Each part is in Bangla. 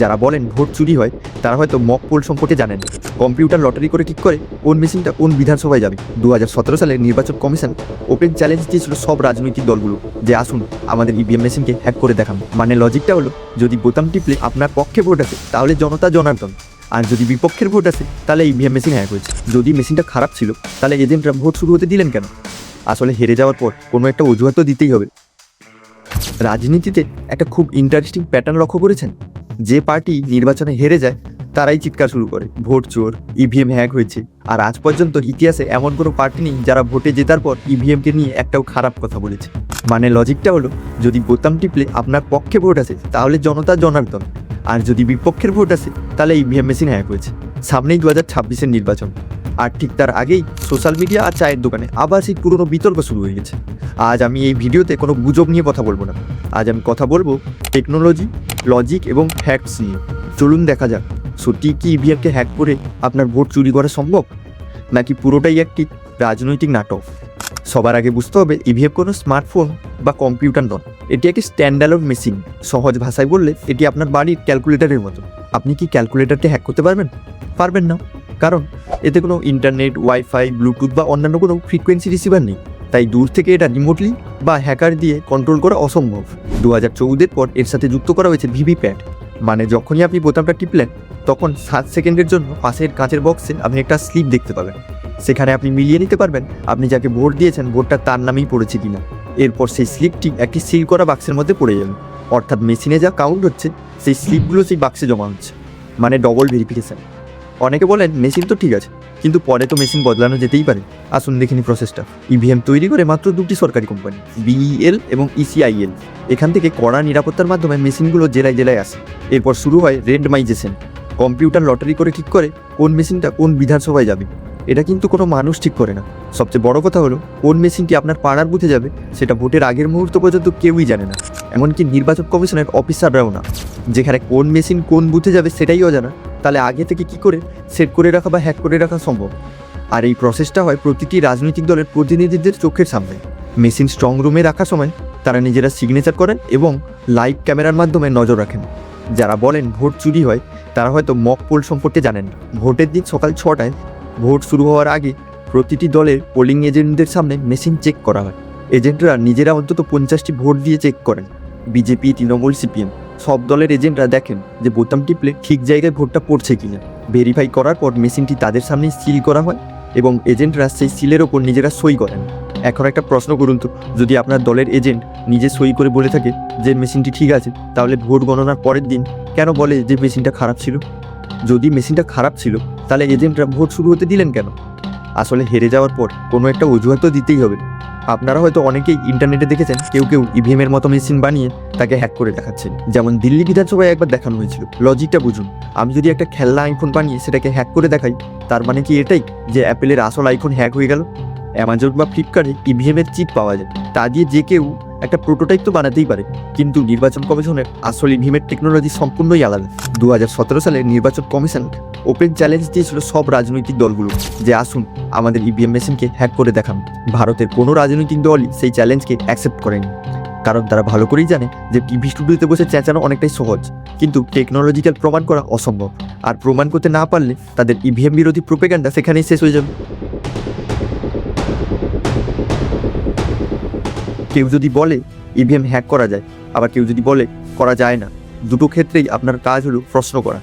যারা বলেন ভোট চুরি হয়, তারা হয়তো মক পোল সম্পর্কে জানেন। কম্পিউটার লটারি করে ঠিক করে কোন মেশিনটা কোন বিধানসভায় যাবে। দু হাজার সতেরো সালে নির্বাচন কমিশন ওপেন চ্যালেঞ্জ দিয়েছিল সব রাজনৈতিক দলগুলো যে আসুন আমাদের ইভিএম মেশিনকে হ্যাক করে দেখান। মানে লজিকটা হলো, যদি বোতাম টিপলে আপনার পক্ষে ভোট আছে, তাহলে জনতা জনার্দন। আর যদি বিপক্ষের ভোট আছে, তাহলে ইভিএম মেশিন হ্যাক হয়েছে। যদি মেশিনটা খারাপ ছিল, তাহলে এজেন্টরা ভোট শুরু হতে দিলেন কেন? আসলে হেরে যাওয়ার পর কোনো একটা অজুহাত তো দিতেই হবে। রাজনীতিতে একটা খুব ইন্টারেস্টিং প্যাটার্ন লক্ষ্য করেছেন? যে পার্টি নির্বাচনে হেরে যায়, তারাই চিৎকার শুরু করে। ভোট চোর ইভিএম হ্যাক হয়েছে। আর আজ পর্যন্ত ইতিহাসে এমন কোনো পার্টি নেই যারা ভোটে জেতার পর ইভিএমকে নিয়ে একটাও খারাপ কথা বলেছে। মানে লজিকটা হলো, যদি বোতাম টিপলে আপনার পক্ষে ভোট আছে তাহলে জনতা জনার্দন। আর যদি বিপক্ষের ভোট আছে তাহলে ইভিএম মেশিন হ্যাক হয়েছে। সামনেই দু হাজার ছাব্বিশের নির্বাচন। আর ঠিক তার আগেই সোশ্যাল মিডিয়া আর চায়ের দোকানে আবার সেই পুরনো বিতর্ক শুরু হয়ে গেছে। আজ আমি এই ভিডিওতে কোনো গুজব নিয়ে কথা বলব না। আজ আমি কথা বলব টেকনোলজি লজিক এবং ফ্যাক্টস নিয়ে। চলুন দেখা যাক, সত্যি কি ইভিএমকে হ্যাক করে আপনার ভোট চুরি করা সম্ভব? নাকি পুরোটাই একটি রাজনৈতিক নাটক? সবার আগে বুঝতে হবে ইভিএম কোনো স্মার্টফোন বা কম্পিউটার নয় এটি একটি স্ট্যান্ডালোন মেশিন সহজ ভাষায় বললে এটি আপনার বাড়ির ক্যালকুলেটরের মতো। আপনি কি ক্যালকুলেটরকে হ্যাক করতে পারবেন? পারবেন না। কারণ এতে কোনো ইন্টারনেট ওয়াইফাই ব্লুটুথ বা অন্যান্য কোনো ফ্রিকোয়েন্সি রিসিভার নেই। তাই দূর থেকে এটা রিমোটলি বা হ্যাকার দিয়ে কন্ট্রোল করা অসম্ভব। দু হাজার চৌদের পর এর সাথে যুক্ত করা হয়েছে ভিভিপ্যাট। মানে যখনই আপনি বোতামটা টিপলেন, তখন সাত সেকেন্ডের জন্য পাশের কাঁচের বক্সে আপনি একটা স্লিপ দেখতে পাবেন। সেখানে আপনি মিলিয়ে নিতে পারবেন আপনি যাকে ভোট দিয়েছেন ভোটটা তার নামেই পড়েছে কিনা। এরপর সেই স্লিপটি একটি সিল করা বাক্সের মধ্যে পড়ে যাবে। অর্থাৎ মেশিনে যা কাউন্ট হচ্ছে, সেই স্লিপগুলো সেই বাক্সে জমা হচ্ছে। মানে ডবল ভেরিফিকেশন অনেকে বলেন মেশিন তো ঠিক আছে কিন্তু পরে তো মেশিন বদলানো যেতেই পারে। আসুন দেখিনি প্রসেসটা ইভিএম তৈরি করে মাত্র দুটি সরকারি কোম্পানি বিইএল এবং E ইসিআইএল এখান থেকে কড়া নিরাপত্তার মাধ্যমে মেশিনগুলো জেলায় জেলায় আসে। এরপর শুরু হয় রেন্ডমাইজেশন কম্পিউটার লটারি করে ঠিক করে কোন মেশিনটা কোন বিধানসভায় যাবে। এটা কিন্তু কোনো মানুষ ঠিক করে না। সবচেয়ে বড় কথা হলো, কোন মেশিনটি আপনার পাড়ার বুথে যাবে, সেটা ভোটের আগের মুহূর্ত পর্যন্ত কেউই জানে না। এমনকি নির্বাচন কমিশনের অফিসাররাও না। যেখানে কোন মেশিন কোন বুথে যাবে সেটাই অজানা। তাহলে আগে থেকে কি করে সেট করে রাখা বা হ্যাক করে রাখা সম্ভব? আর এই প্রসেসটা হয় প্রতিটি রাজনৈতিক দলের প্রতিনিধিদের চোখের সামনে। মেশিন স্ট্রং রুমে রাখার সময় তারা নিজেরা সিগনেচার করেন এবং লাইভ ক্যামেরার মাধ্যমে নজর রাখেন। যারা বলেন ভোট চুরি হয়, তারা হয়তো মক পোল সম্পর্কে জানেন। ভোটের দিন সকাল ছটায় ভোট শুরু হওয়ার আগে প্রতিটি দলের পোলিং এজেন্টদের সামনে মেশিন চেক করা হয়। এজেন্টরা নিজেরা অন্তত পঞ্চাশটি ভোট দিয়ে চেক করেন। BJP, Trinamool, CPM. সব দলের এজেন্টরা দেখেন যে বোতাম টিপলে ঠিক জায়গায় ভোটটা পড়ছে কিনা। ভেরিফাই করার পর মেশিনটি তাদের সামনে সিল করা হয় এবং এজেন্টরা সেই সিলের ওপর নিজেরা সই করেন। এখন একটা প্রশ্ন করুন তো, যদি আপনার দলের এজেন্ট নিজে সই করে বলে থাকে যে মেশিনটি ঠিক আছে, তাহলে ভোট গণনার পরের দিন কেন বলে যে মেশিনটা খারাপ ছিল? যদি মেশিনটা খারাপ ছিল, তাহলে এজেন্টরা ভোট শুরু হতে দিলেন কেন? আসলে হেরে যাওয়ার পর কোনো একটা অজুহাত দিতেই হবে। আপনারা হয়তো অনেকেই ইন্টারনেটে দেখেছেন, কেউ কেউ ইভিএম এর মতো মেশিন বানিয়ে তাকে হ্যাক করে দেখাচ্ছেন। যেমন দিল্লি বিধানসভায় একবার দেখানো হয়েছিল। লজিকটা বুঝুন। আমি যদি একটা খেলনা আইফোন বানিয়ে সেটাকে হ্যাক করে দেখাই, তার মানে কি এটাই যে অ্যাপেলের আসল আইফোন হ্যাক হয়ে গেল? অ্যামাজন বা ফ্লিপকার্টে ইভিএম এর চিপ পাওয়া যায়। তা দিয়ে যে কেউ একটা প্রোটোটাইপ তো বানাতেই পারে। কিন্তু নির্বাচন কমিশনের আসল ইভিএমের টেকনোলজি সম্পূর্ণই আলাদা। দু হাজার সতেরো সালে নির্বাচন কমিশন ওপেন চ্যালেঞ্জ দিয়েছিল সব রাজনৈতিক দলগুলো। যে আসুন, আমাদের ইভিএম মেশিনকে হ্যাক করে দেখান। ভারতের কোনো রাজনৈতিক দলই সেই চ্যালেঞ্জকে অ্যাকসেপ্ট করেনি। কারণ তারা ভালো করেই জানে যে টিভি স্টুডিওতে বসে চেঁচানো অনেকটাই সহজ। কিন্তু টেকনোলজিক্যাল প্রমাণ করা অসম্ভব। আর প্রমাণ করতে না পারলে তাদের ইভিএম বিরোধী প্রোপেগান্ডা সেখানেই শেষ হয়ে যাবে। কেউ যদি বলে ইভিএম হ্যাক করা যায়, আবার কেউ যদি বলে করা যায় না, দুটো ক্ষেত্রেই আপনার কাজ হলো প্রশ্ন করা।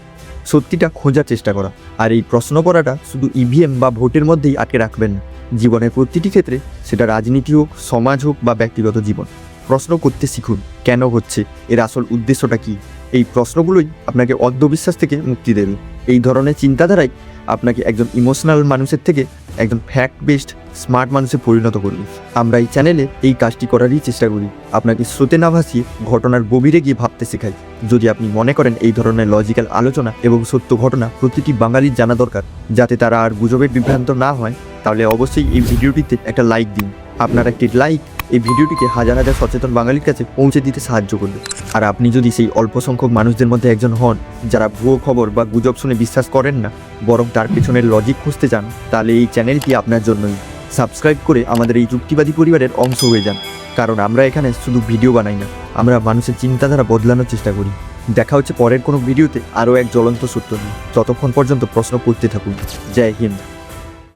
সত্যিটা খোঁজার চেষ্টা করা। আর এই প্রশ্ন করাটা শুধু ইভিএম বা ভোটের মধ্যেই আটকে রাখবেন না। জীবনের প্রতিটি ক্ষেত্রে সেটা রাজনীতি হোক, সমাজ হোক বা ব্যক্তিগত জীবন। প্রশ্ন করতে শিখুন, কেন হচ্ছে? এর আসল উদ্দেশ্যটা কি? এই প্রশ্নগুলোই আপনাকে অন্ধবিশ্বাস থেকে মুক্তি দেবে। এই ধরনের চিন্তাধারাই আপনাকে একজন ইমোশনাল মানুষের থেকে একজন ফ্যাক্ট বেসড স্মার্ট মানুষে পরিণত করবে আমরা এই চ্যানেলে এই কাজটি করারই চেষ্টা করি। আপনাকে স্রোতে না ভাসিয়ে ঘটনার গভীরে গিয়ে ভাবতে শেখাই। যদি আপনি মনে করেন এই ধরনের লজিক্যাল আলোচনা এবং সত্য ঘটনা প্রতিটি বাঙালির জানা দরকার, যাতে তারা আর গুজবের বিভ্রান্ত না হয়, তাহলে অবশ্যই এই ভিডিওটিতে একটা লাইক দিন। আপনার একটি লাইক এই ভিডিওটিকে হাজার হাজার সচেতন বাঙালির কাছে পৌঁছে দিতে সাহায্য করবে। আর আপনি যদি সেই অল্প সংখ্যক মানুষদের মধ্যে একজন হন, যারা ভুয়ো খবর বা গুজব শুনে বিশ্বাস করেন না, বরং তার পেছনের লজিক খুঁজতে চান, তাহলে এই চ্যানেলটি আপনার জন্যই। সাবস্ক্রাইব করে আমাদের এই যুক্তিবাদী পরিবারের অংশ হয়ে যান। কারণ আমরা এখানে শুধু ভিডিও বানাই না, আমরা মানুষের চিন্তাধারা বদলানোর চেষ্টা করি। দেখা হচ্ছে পরের কোনো ভিডিওতে আরও এক জ্বলন্ত সূত্র নিয়ে। ততক্ষণ পর্যন্ত প্রশ্ন করতে থাকুন। জয় হিন্দ।